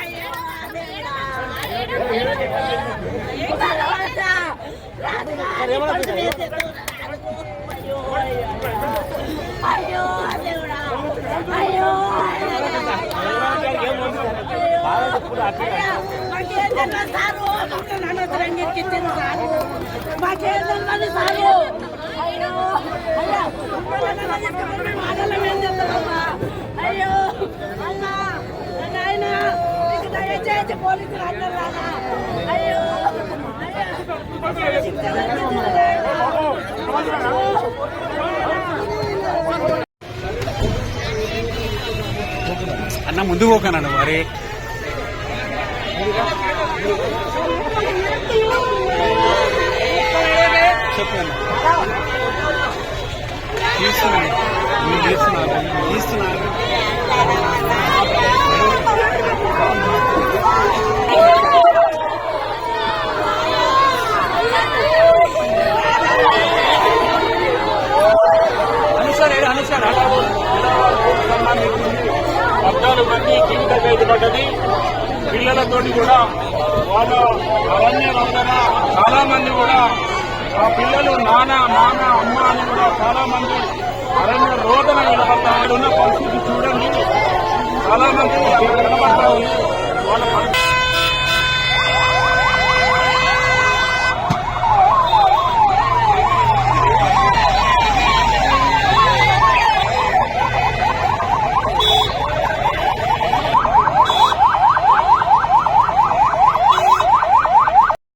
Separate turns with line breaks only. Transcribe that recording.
అయ్యో దేవుడా. భగవంతా, రాజుగారి కొంచెం వేసేద్దు. అయ్యో అయ్యో సారు మమ్మల్ని అనవసరంగా సారు మాకేందన్నది సారు అయ్యో అయ్యా అన్న
ముందు పోకన్నాడు మరి చెప్పండి తీస్తున్నాను.
తీస్తున్నాను. పిల్లలతోటి కూడా వాళ్ళ అరణ్య రంగన చాలా మంది కూడా ఆ పిల్లలు నాన్న నాన్న అమ్మ అని కూడా చాలా మంది అరణ్య రోదన నిలబడతా ఉన్న పరిస్థితి చూడండి. చాలా మంది అక్కడ కనబడతా ఉంది.